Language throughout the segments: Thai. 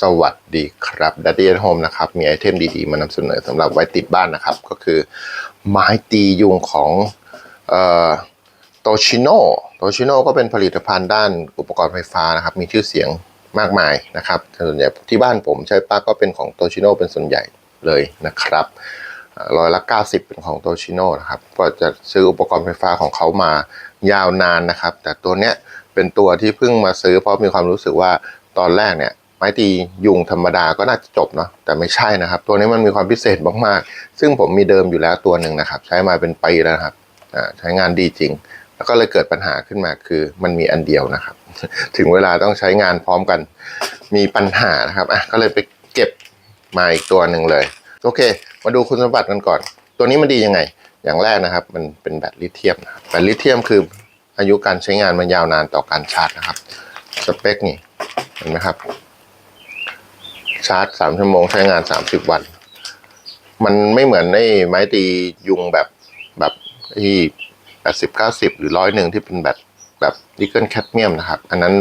สวัสดีครับดัดดี้โฮมนะครับ มีไอเทมดีๆ มานำเสนอสำหรับไว้ติดบ้านนะครับ ก็คือไม้ตียุงของโตชิโน่โตชิโน่ก็เป็นผลิตภัณฑ์ด้านอุปกรณ์ไฟฟ้านะครับ มีชื่อเสียงมากมายนะครับ ส่วนใหญ่ที่บ้านผมใช้ปลั๊กก็เป็นของโตชิโน่เป็นส่วนใหญ่เลยนะครับร้อยละ 90 เป็นของโตชิโน่นะครับ ก็จะซื้ออุปกรณ์ไฟฟ้าของเขามายาวนานนะครับ แต่ตัวเนี้ยเป็นตัวที่เพิ่งมาซื้อเพราะมีความรู้สึกว่าตอนแรกเนี่ย ม้ตียุงธรรมดาก็น่าจะจบเนาะแต่ไม่ใช่นะครับ ตัวนี้มันมีความพิเศษมากๆ ซึ่งผมมีเดิมอยู่แล้วตัวหนึ่งนะครับ ใช้มาเป็นปีแล้วครับใช้งานดีจริง แล้วก็เลยเกิดปัญหาขึ้นมาคือมันมีอันเดียวนะครับ ถึงเวลาต้องใช้งานพร้อมกันมีปัญหานะครับอะก็เลยไปเก็บมาอีกตัวหนึ่งเลย โอเค มาดูคุณสมบัติกันก่อน ตัวนี้มันดียังไง อย่างแรกนะครับ มันเป็นแบตลิเธียมนะแบตลิเธียมคืออายุการใช้งานมันยาวนานต่อการชาร์จนะครับสเปคนี่เห็นไหมครับ ชาร์จสามชั่วโมงใช้งานสามสิบวัน มันไม่เหมือนในไม้ตียุงแบบแบบที่แปดสิบเก้าสิบหรือร้อยหนึ่งที่เป็นแบบแบบนิกเกิลแคดเมียมนะครับ อันนั้น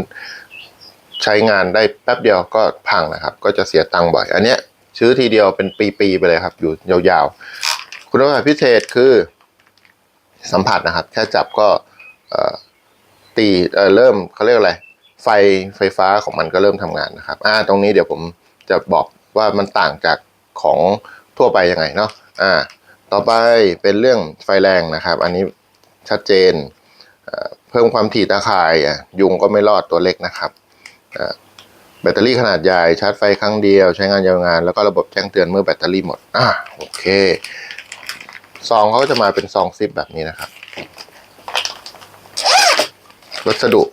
ใช้งานได้แป๊บเดียวก็พังนะครับ ก็จะเสียตังค์บ่อย อันเนี้ยซื้อทีเดียวเป็นปีๆไปเลยครับ อยู่ยาวๆ คุณสมบัติพิเศษคือสัมผัสนะครับ แค่จับก็ตีเเริ่มเขาเรียกอะไร ไฟไฟฟ้าของมันก็เริ่มทำงานนะครับอ่าตรงนี้เดี๋ยวผม จะบอกว่ามันต่างจากของทั่วไปยังไงเนาะอ่า ต่อไปเป็นเรื่องไฟแรงนะครับ อันนี้ชัดเจนเอ่อเพิ่มความถี่ตาข่ายอะยุงก็ไม่รอดตัวเล็กนะครับอ่าแบตเตอรี่ขนาดใหญ่ชาร์จไฟครั้งเดียว ใช้งานยาวนานแล้วก็ระบบแจ้งเตือนเมื่อแบตเตอรี่หมดอ่าโอเคซองเขาก็จะมาเป็นซองซิปแบบนี้นะครับวัสดุ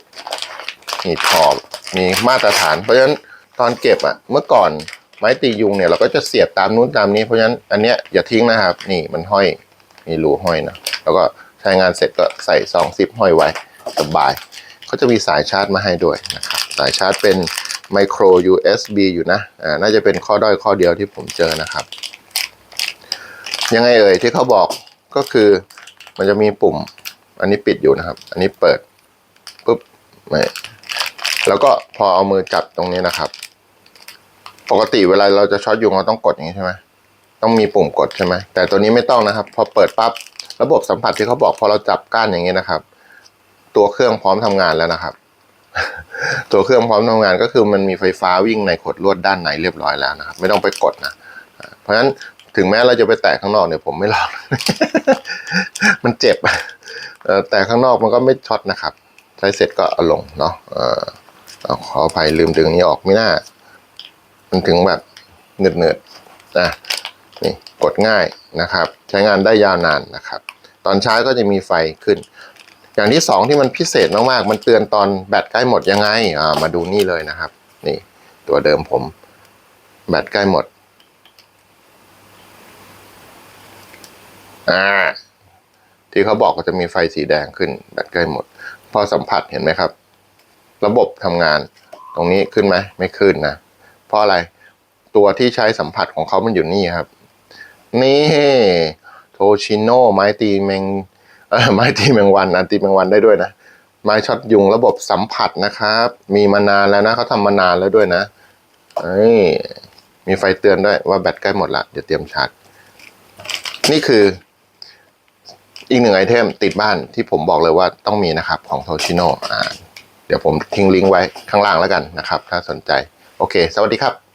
มีขอบมีมาตรฐาน เพราะฉะนั้น ตอนเก็บอะเมื่อก่อนไม้ตียุงเนี่ยเราก็จะเสียบตามนู้นตามนี้เพราะฉะนั้นอันเนี้ยอย่าทิ้งนะครับ นี่มันห้อยมีรูห้อยนะแล้วก็ใช้งานเสร็จก็ใส่ซองซิปห้อยไว้สบายเขาจะมีสายชาร์จมาให้ด้วยนะครับสายชาร์จเป็นไมโคร USB อยู่นะอ่าน่าจะเป็นข้อด้อยข้อเดียวที่ผมเจอนะครับ ยังไงเอ่ยที่เขาบอกก็คือมันจะมีปุ่มอันนี้ปิดอยู่นะครับ อันนี้เปิดปุ๊บไม่แล้วก็พอเอามือจับตรงนี้นะครับ ปกติเวลาเราจะช็อตยุงเราต้องกดอย่างนี้ใช่ไหมต้องมีปุ่มกดใช่ไหมแต่ตัวนี้ไม่ต้องนะครับ พอเปิดปั๊บระบบสัมผัสที่เขาบอกพอเราจับก้านอย่างนี้นะครับ ตัวเครื่องพร้อมทำงานแล้วนะครับ ตัวเครื่องพร้อมทำงานก็คือมันมีไฟฟ้าวิ่งในขดลวดด้านในเรียบร้อยแล้วนะครับ ไม่ต้องไปกดนะเพราะฉะนั้นถึงแม้เราจะไปแตะข้างนอกเนี่ยผมไม่ลองมันเจ็บแต่ข้างนอกมันก็ไม่ช็อตนะครับ ใช้เสร็จก็เอาลงเนาะเออเอาขออภัยลืมดึงนี้ออกไม่น่า มันถึงแบบเหนืดเนืดๆนะนี่กดง่ายนะครับ ใช้งานได้ยาวนานนะครับ ตอนเช้าก็จะมีไฟขึ้น อย่างที่สองที่มันพิเศษมากๆ มันเตือนตอนแบตใกล้หมดยังไงอ่ามาดูนี่เลยนะครับ นี่ตัวเดิมผมแบตใกล้หมดอ่าที่เขาบอกก็จะมีไฟสีแดงขึ้นแบตใกล้หมด พอสัมผัสเห็นไหมครับ ระบบทำงาน ตรงนี้ขึ้นไหมไม่ขึ้นนะ เพราะอะไรตัวที่ใช้สัมผัสของเขามันอยู่นี่ครับ นี่โทชิโน่ไม้ตีแมงไม้ตีแมงวันอันตีแมงวันได้ด้วยนะ ไม้ช็อตยุงระบบสัมผัสนะครับ มีมานานแล้วนะเขาทำมานานแล้วด้วยนะเอ้ยมีไฟเตือนด้วยว่าแบตใกล้หมดละเดี๋ยวเตรียมชาร์จนี่คืออีกหนึ่งไอเทมติดบ้านที่ผมบอกเลยว่าต้องมีนะครับของโทชิโน่อ่าเดี๋ยวผมทิ้งลิงก์ไว้ข้างล่างแล้วกันนะครับ ถ้าสนใจ โอเค สวัสดีครับ